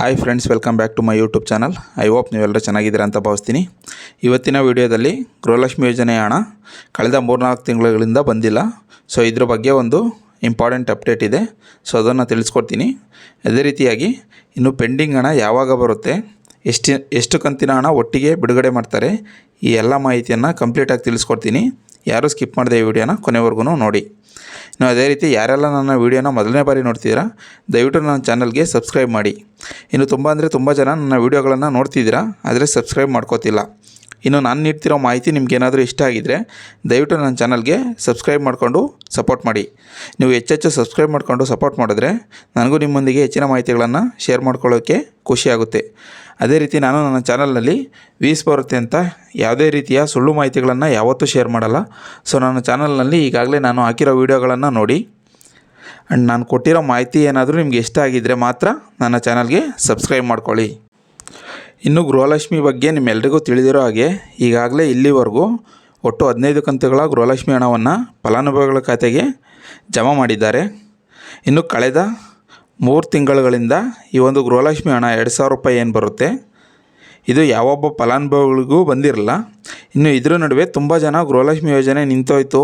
Hi friends welcome back to my YouTube channel I hope ನೀವೆಲ್ಲರೂ ಚೆನ್ನಾಗಿದ್ದೀರಾ ಅಂತ ಭಾವಿಸ್ತೀನಿ. ಇವತ್ತಿನ ವಿಡಿಯೋದಲ್ಲಿ ಗೃಹಲಕ್ಷ್ಮಿ ಯೋಜನೆಯ ಹಣ ಕಳೆದ ಮೂರ್ನಾಲ್ಕು ತಿಂಗಳುಗಳಿಂದ ಬಂದಿಲ್ಲ. ಸೊ ಇದ್ರ ಬಗ್ಗೆ ಒಂದು ಇಂಪಾರ್ಟೆಂಟ್ ಅಪ್ಡೇಟ್ ಇದೆ. ಸೊ ಅದನ್ನು ತಿಳಿಸ್ಕೊಡ್ತೀನಿ. ಅದೇ ರೀತಿಯಾಗಿ ಇನ್ನು ಪೆಂಡಿಂಗ್ ಹಣ ಯಾವಾಗ ಬರುತ್ತೆ, ಎಷ್ಟು ಎಷ್ಟು ಕಂತಿನ ಹಣ ಒಟ್ಟಿಗೆ ಬಿಡುಗಡೆ ಮಾಡ್ತಾರೆ, ಈ ಎಲ್ಲ ಮಾಹಿತಿಯನ್ನು ಕಂಪ್ಲೀಟಾಗಿ ತಿಳಿಸ್ಕೊಡ್ತೀನಿ. ಯಾರೂ ಸ್ಕಿಪ್ ಮಾಡಿದೆ ಈ ವಿಡಿಯೋನ ಕೊನೆವರೆಗೂ ನೋಡಿ. ನೀವು ಅದೇ ರೀತಿ ಯಾರೆಲ್ಲ ನನ್ನ ವೀಡಿಯೋನ ಮೊದಲನೇ ಬಾರಿ ನೋಡ್ತಿದ್ದೀರಾ, ದಯವಿಟ್ಟು ನನ್ನ ಚಾನಲ್ಗೆ ಸಬ್ಸ್ಕ್ರೈಬ್ ಮಾಡಿ. ಇನ್ನು ತುಂಬ ಅಂದರೆ ತುಂಬ ಜನ ನನ್ನ ವೀಡಿಯೋಗಳನ್ನು ನೋಡ್ತಿದ್ದೀರಾ, ಆದರೆ ಸಬ್ಸ್ಕ್ರೈಬ್ ಮಾಡ್ಕೋತಿಲ್ಲ. ಇನ್ನು ನಾನು ನೀಡ್ತಿರೋ ಮಾಹಿತಿ ನಿಮಗೇನಾದರೂ ಇಷ್ಟ ಆಗಿದ್ದರೆ ದಯವಿಟ್ಟು ನನ್ನ ಚಾನಲ್ಗೆ ಸಬ್ಸ್ಕ್ರೈಬ್ ಮಾಡಿಕೊಂಡು ಸಪೋರ್ಟ್ ಮಾಡಿ. ನೀವು ಹೆಚ್ಚೆಚ್ಚು ಸಬ್ಸ್ಕ್ರೈಬ್ ಮಾಡಿಕೊಂಡು ಸಪೋರ್ಟ್ ಮಾಡಿದ್ರೆ ನನಗೂ ನಿಮ್ಮೊಂದಿಗೆ ಹೆಚ್ಚಿನ ಮಾಹಿತಿಗಳನ್ನು ಶೇರ್ ಮಾಡ್ಕೊಳ್ಳೋಕ್ಕೆ ಖುಷಿಯಾಗುತ್ತೆ. ಅದೇ ರೀತಿ ನಾನು ನನ್ನ ಚಾನಲ್ನಲ್ಲಿ ವೀಸ್ ಬರುತ್ತೆ ಅಂತ ಯಾವುದೇ ರೀತಿಯ ಸುಳ್ಳು ಮಾಹಿತಿಗಳನ್ನು ಯಾವತ್ತೂ ಶೇರ್ ಮಾಡಲ್ಲ. ಸೊ ನನ್ನ ಚಾನಲ್ನಲ್ಲಿ ಈಗಾಗಲೇ ನಾನು ಹಾಕಿರೋ ವೀಡಿಯೋಗಳನ್ನು ನೋಡಿ. ಆ್ಯಂಡ್ ನಾನು ಕೊಟ್ಟಿರೋ ಮಾಹಿತಿ ಏನಾದರೂ ನಿಮಗೆ ಇಷ್ಟ ಆಗಿದ್ದರೆ ಮಾತ್ರ ನನ್ನ ಚಾನಲ್ಗೆ ಸಬ್ಸ್ಕ್ರೈಬ್ ಮಾಡ್ಕೊಳ್ಳಿ. ಇನ್ನು ಗೃಹಲಕ್ಷ್ಮಿ ಬಗ್ಗೆ ನಿಮ್ಮೆಲ್ರಿಗೂ ತಿಳಿದಿರೋ ಹಾಗೆ, ಈಗಾಗಲೇ ಇಲ್ಲಿವರೆಗೂ ಒಟ್ಟು ಹದಿನೈದು ಕಂತುಗಳ ಗೃಹಲಕ್ಷ್ಮಿ ಹಣವನ್ನು ಫಲಾನುಭವಿಗಳ ಖಾತೆಗೆ ಜಮಾ ಮಾಡಿದ್ದಾರೆ. ಇನ್ನು ಕಳೆದ ಮೂರು ತಿಂಗಳುಗಳಿಂದ ಈ ಒಂದು ಗೃಹಲಕ್ಷ್ಮಿ ಹಣ ಎರಡು ಸಾವಿರ ರೂಪಾಯಿ ಏನು ಬರುತ್ತೆ? ಇದು ಯಾವೊಬ್ಬ ಫಲಾನುಭವಿಗಳಿಗೂ ಬಂದಿರಲ್ಲ. ಇನ್ನು ಇದ್ರ ನಡುವೆ ತುಂಬ ಜನ ಗೃಹಲಕ್ಷ್ಮಿ ಯೋಜನೆ ನಿಂತೋಯ್ತು.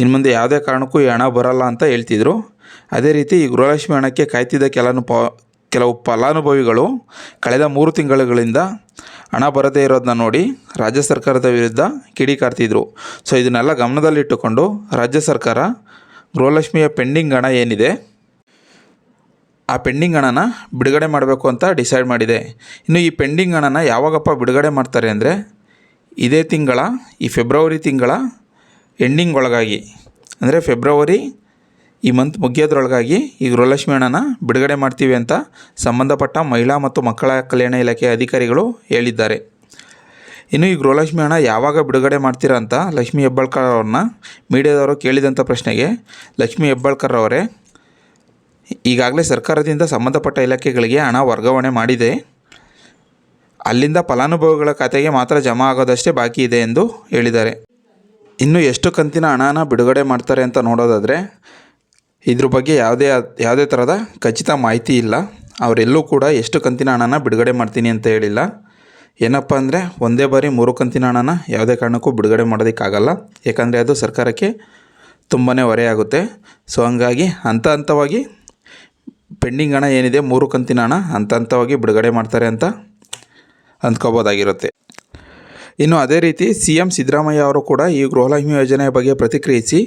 ಇನ್ನು ಮುಂದೆ ಯಾವುದೇ ಕಾರಣಕ್ಕೂ ಈ ಹಣ ಬರಲ್ಲ ಅಂತ ಹೇಳ್ತಿದ್ರು. ಅದೇ ರೀತಿ ಈ ಗೃಹಲಕ್ಷ್ಮಿ ಹಣಕ್ಕೆ ಕಾಯ್ತಿದ್ದ ಕೆಲವು ಪ ಕೆಲವು ಫಲಾನುಭವಿಗಳು ಕಳೆದ ಮೂರು ತಿಂಗಳುಗಳಿಂದ ಹಣ ಬರದೇ ಇರೋದನ್ನ ನೋಡಿ ರಾಜ್ಯ ಸರ್ಕಾರದ ವಿರುದ್ಧ ಕಿಡಿಕಾರ್ತಿದ್ರು ಸೊ, ಇದನ್ನೆಲ್ಲ ಗಮನದಲ್ಲಿಟ್ಟುಕೊಂಡು ರಾಜ್ಯ ಸರ್ಕಾರ ಗೃಹಲಕ್ಷ್ಮಿಯ ಪೆಂಡಿಂಗ್ ಹಣ ಏನಿದೆ, ಆ ಪೆಂಡಿಂಗ್ ಹಣನ ಬಿಡುಗಡೆ ಮಾಡಬೇಕು ಅಂತ ಡಿಸೈಡ್ ಮಾಡಿದೆ. ಇನ್ನು ಈ ಪೆಂಡಿಂಗ್ ಹಣನ ಯಾವಾಗಪ್ಪ ಬಿಡುಗಡೆ ಮಾಡ್ತಾರೆ ಅಂದರೆ ಇದೇ ತಿಂಗಳ, ಈ ಫೆಬ್ರವರಿ ತಿಂಗಳ ಎಂಡಿಂಗ್ ಒಳಗಾಗಿ. ಅಂದರೆ ಫೆಬ್ರವರಿ ಈ ಮಂತ್ ಮುಗಿಯೋದ್ರೊಳಗಾಗಿ ಈ ಗೃಹಲಕ್ಷ್ಮಿ ಹಣನ ಬಿಡುಗಡೆ ಮಾಡ್ತೀವಿ ಅಂತ ಸಂಬಂಧಪಟ್ಟ ಮಹಿಳಾ ಮತ್ತು ಮಕ್ಕಳ ಕಲ್ಯಾಣ ಇಲಾಖೆ ಅಧಿಕಾರಿಗಳು ಹೇಳಿದ್ದಾರೆ. ಇನ್ನು ಈ ಗೃಹಲಕ್ಷ್ಮಿ ಹಣ ಯಾವಾಗ ಬಿಡುಗಡೆ ಮಾಡ್ತೀರಾ ಅಂತ ಲಕ್ಷ್ಮೀ ಹೆಬ್ಬಾಳ್ಕರ್ ಅವ್ರನ್ನ ಮೀಡಿಯಾದವರು ಕೇಳಿದಂಥ ಪ್ರಶ್ನೆಗೆ ಲಕ್ಷ್ಮೀ ಹೆಬ್ಬಾಳ್ಕರ್ ಅವರೇ ಈಗಾಗಲೇ ಸರ್ಕಾರದಿಂದ ಸಂಬಂಧಪಟ್ಟ ಇಲಾಖೆಗಳಿಗೆ ಹಣ ವರ್ಗಾವಣೆ ಮಾಡಿದೆ. ಅಲ್ಲಿಂದ ಫಲಾನುಭವಿಗಳ ಖಾತೆಗೆ ಮಾತ್ರ ಜಮಾ ಆಗೋದಷ್ಟೇ ಬಾಕಿ ಇದೆ ಎಂದು ಹೇಳಿದ್ದಾರೆ. ಇನ್ನು ಎಷ್ಟು ಕಂತಿನ ಹಣನ ಬಿಡುಗಡೆ ಮಾಡ್ತಾರೆ ಅಂತ ನೋಡೋದಾದರೆ ಇದ್ರ ಬಗ್ಗೆ ಯಾವುದೇ ಯಾವುದೇ ಥರದ ಖಚಿತ ಮಾಹಿತಿ ಇಲ್ಲ. ಅವರೆಲ್ಲೂ ಕೂಡ ಎಷ್ಟು ಕಂತಿನ ಹಣನ ಬಿಡುಗಡೆ ಮಾಡ್ತೀನಿ ಅಂತ ಹೇಳಿಲ್ಲ. ಏನಪ್ಪ ಅಂದರೆ ಒಂದೇ ಬಾರಿ ಮೂರು ಕಂತಿನ ಹಣನ ಯಾವುದೇ ಕಾರಣಕ್ಕೂ ಬಿಡುಗಡೆ ಮಾಡೋದಕ್ಕಾಗಲ್ಲ. ಯಾಕಂದರೆ ಅದು ಸರ್ಕಾರಕ್ಕೆ ತುಂಬಾ ಹೊರೆಯಾಗುತ್ತೆ ಸೊ ಹಂಗಾಗಿ ಹಂತ ಹಂತವಾಗಿ ಪೆಂಡಿಂಗ್ ಹಣ ಏನಿದೆ ಮೂರು ಕಂತಿನ ಹಣ ಹಂತ ಹಂತವಾಗಿ ಬಿಡುಗಡೆ ಮಾಡ್ತಾರೆ ಅಂತ ಅಂದ್ಕೋಬೋದಾಗಿರುತ್ತೆ. ಇನ್ನು ಅದೇ ರೀತಿ ಸಿ ಎಂ ಸಿದ್ದರಾಮಯ್ಯ ಅವರು ಕೂಡ ಈ ಗೃಹಲಕ್ಷ್ಮಿ ಯೋಜನೆಯ ಬಗ್ಗೆ ಪ್ರತಿಕ್ರಿಯಿಸಿ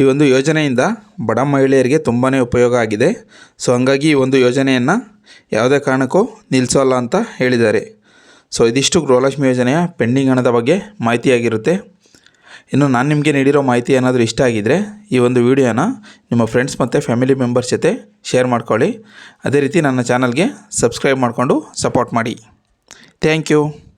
ಈ ಒಂದು ಯೋಜನೆಯಿಂದ ಬಡ ಮಹಿಳೆಯರಿಗೆ ತುಂಬಾ ಉಪಯೋಗ ಆಗಿದೆ. ಸೊ, ಹಂಗಾಗಿ ಈ ಒಂದು ಯೋಜನೆಯನ್ನು ಯಾವುದೇ ಕಾರಣಕ್ಕೂ ನಿಲ್ಲಿಸೋಲ್ಲ ಅಂತ ಹೇಳಿದ್ದಾರೆ. ಸೊ, ಇದಿಷ್ಟು ಗೃಹಲಕ್ಷ್ಮಿ ಯೋಜನೆಯ ಪೆಂಡಿಂಗ್ ಹಣದ ಬಗ್ಗೆ ಮಾಹಿತಿಯಾಗಿರುತ್ತೆ. ಇನ್ನು ನಾನು ನಿಮಗೆ ನೀಡಿರೋ ಮಾಹಿತಿ ಏನಾದರೂ ಇಷ್ಟ ಆಗಿದ್ದರೆ ಈ ಒಂದು ವಿಡಿಯೋನ ನಿಮ್ಮ ಫ್ರೆಂಡ್ಸ್ ಮತ್ತು ಫ್ಯಾಮಿಲಿ ಮೆಂಬರ್ಸ್ ಜೊತೆ ಶೇರ್ ಮಾಡ್ಕೊಳ್ಳಿ. ಅದೇ ರೀತಿ ನನ್ನ ಚಾನಲ್ಗೆ ಸಬ್ಸ್ಕ್ರೈಬ್ ಮಾಡಿಕೊಂಡು ಸಪೋರ್ಟ್ ಮಾಡಿ. Thank you.